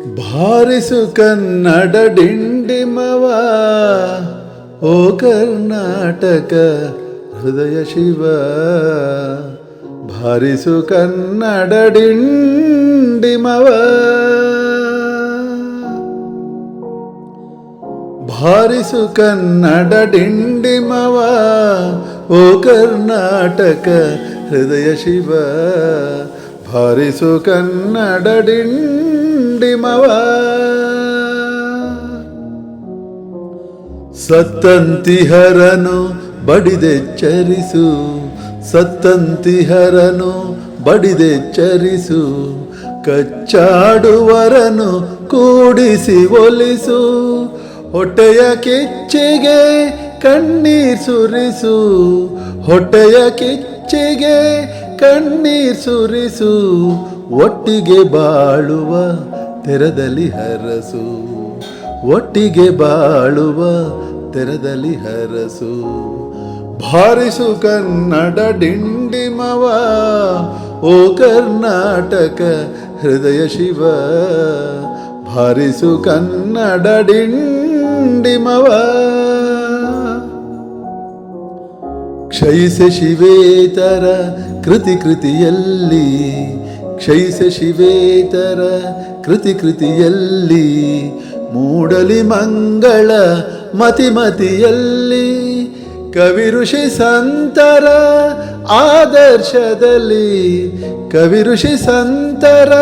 ಭಾರಿಸು ಕನ್ನಡ ಡಿಂಡಿಮವ ಓ ಕರ್ನಾಟಕ ಹೃದಯ ಶಿವ ಭಾರಿಸು ಕನ್ನಡ ಡಿಂಡಿಮವ ಭಾರಿಸು ಕನ್ನಡ ಡಿಂಡಿಮವ ಓ ಕರ್ನಾಟಕ ಹೃದಯ ಶಿವ ಭಾರಿಸು ಕನ್ನಡ ಡಿಂಡಿಮವ ಸತ್ತಂತಿಹರನು ಬಡಿದೆಚ್ಚರಿಸು ಸತ್ತಂತಿಹರನು ಬಡಿದೆಚ್ಚರಿಸು, ಕಚ್ಚಾಡುವರನು ಕೂಡಿಸಿ ಒಲಿಸು, ಹೊಟ್ಟೆಯ ಕೆಚ್ಚೆಗೆ ಕಣ್ಣೀರ್ ಸುರಿಸು, ಹೊಟ್ಟೆಯ ಕಿಚ್ಚಿಗೆ ಕಣ್ಣೀರ್ ಸುರಿಸು, ಒಟ್ಟಿಗೆ ಬಾಳುವ ತೆರದಲ್ಲಿ ಹರಸು, ಒಟ್ಟಿಗೆ ಬಾಳುವ ತೆರದಲ್ಲಿ ಹರಸು. ಭಾರಿಸು ಕನ್ನಡ ಡಿಂಡಿಮವ, ಓ ಕರ್ನಾಟಕ ಹೃದಯ ಶಿವ. ಭಾರಿಸು ಕನ್ನಡ ಡಿಂಡಿಮವ. ಕ್ಷಯಿಸ ಶಿವೇತರ ಕೃತಿ ಕೃತಿಯಲ್ಲಿ, ಕ್ಷಯಿಸ ಶಿವೇತರ ಕೃತಿ ಕೃತಿಯಲ್ಲಿ ಮೂಡಲಿ ಮಂಗಳ ಮತಿ ಮತಿಯಲ್ಲಿ ಕವಿ ಋಷಿ ಸಂತರ ಆದರ್ಶದಲ್ಲಿ, ಕವಿ ಋಷಿ ಸಂತರ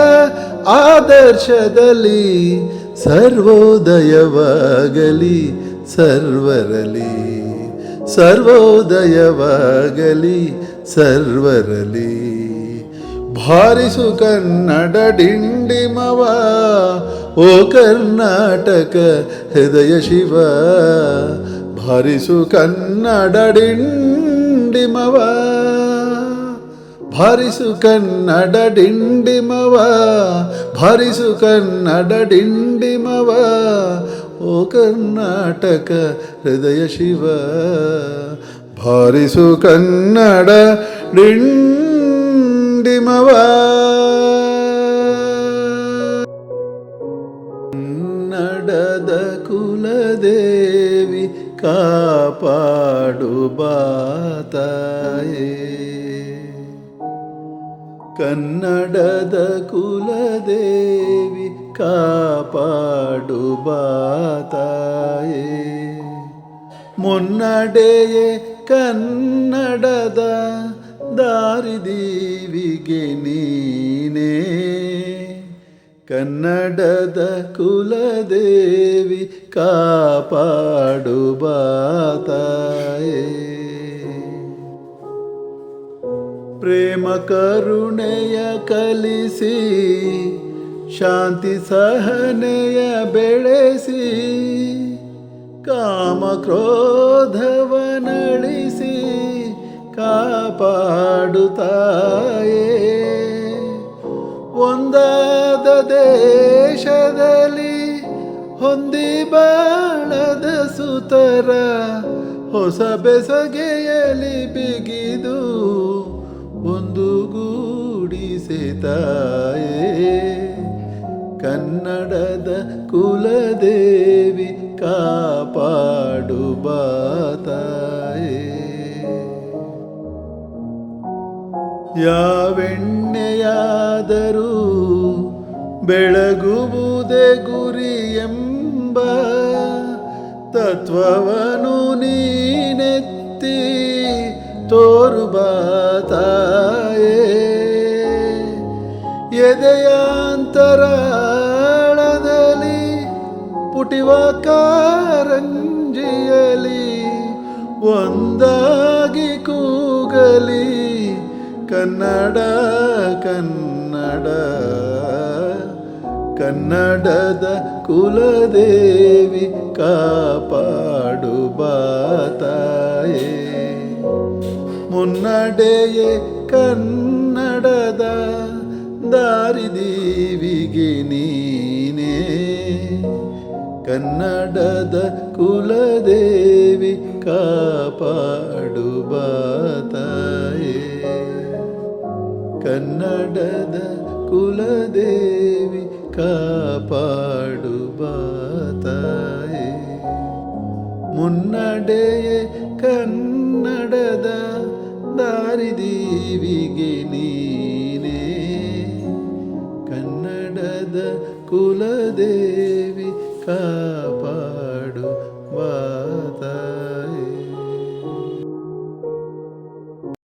ಆದರ್ಶದಲ್ಲಿ, ಸರ್ವೋದಯವಾಗಲಿ ಸರ್ವರಲಿ ಸರ್ವೋದಯವಾಗಲಿ ಸರ್ವರಲಿ ಭಾರಿಸು ಕನ್ನಡ ಡಿಂಡಿಮವ, ಓ ಕರ್ನಾಟಕ ಹೃದಯ ಶಿವ. ಭಾರಿಸು ಕನ್ನಡ ಡಿಂಡಿಮವ, ಭಾರಿಸು ಕನ್ನಡ ಡಿಂಡಿಮವ, ಭಾರಿಸು ಕನ್ನಡ ಡಿಂಡಿಮವ, ಓ ಕರ್ನಾಟಕ ಹೃದಯ ಶಿವ. ಭಾರಿಸು ಕನ್ನಡ ಡಿಂಡಿಮವ ಕನ್ನಡದ ಕುಲದೇವಿ ಕಾಪಾಡು ಬಾತಾಯೇ ಕನ್ನಡದ ಕುಲದೇವಿ ಕಾಪಾಡು ಬಾತಾಯೇ ಮುನ್ನಡೆಯೇ ಕನ್ನಡದ ದಾರಿದೀವಿಗೆ ನೀನೇ ಕನ್ನಡದ ಕುಲದೇವಿ ಕಾಪಾಡು ಬಾತಾಯೇ ಪ್ರೇಮ ಕರುಣೆಯ ಕಲಿಸಿ ಶಾಂತಿ ಸಹನೆಯ ಬೆಳೆಸಿ ಕಾಮ ಕ್ರೋಧವನಳಿಸಿ ಕಾಪಾಡುತ್ತಾಯೇ? ಒಂದಾದ ದೇಶದಲ್ಲಿ ಹೊಂದಿ ಬಾಳದ ಸುತರ ಹೊಸ ಬೆಸಗೆಯಲ್ಲಿ ಬಿಗಿದು ಒಂದು ಗೂಡಿಸಿತಾಯೇ ಕನ್ನಡದ ಕುಲದೇವಿ ಕಾಪಾಡು ಬಾತಾಯೇ ಯಾವೆಣ್ಣೆಯಾದರೂ ಬೆಳಗುವುದೇ ಗುರಿ ಎಂಬ ತತ್ವವನು ನೀನೆತ್ತಿ ತೋರುಬಾತಾಯೇ ಎದೆಯಾಂತರಾಳದಲ್ಲಿ ಪುಟಿವ ಕಾರಂಜಿಯಲಿ ಒಂದಾಗಿ ಕೂಗಲಿ. ಕನ್ನಡ ಕನ್ನಡ ಕನ್ನಡದ ಕುಲದೇವಿ ಕಾಪಾಡು ಬಾತಾಯೇ. ಮುನ್ನಡೆಯೇ ಕನ್ನಡದ ದಾರಿದೀವಿಗೆ ನೀನೇ. ಕನ್ನಡದ ಕನ್ನಡದ ಕುಲದೇವಿ ಕಾಪಾಡುವ ತಾಯೇ ಮುನ್ನಡೆಯೇ ಕನ್ನಡದ ದಾರಿದೀವಿಗೆ ನೀನೇ ಕನ್ನಡದ ಕುಲದೇವಿ ಕಾಪಾಡುವ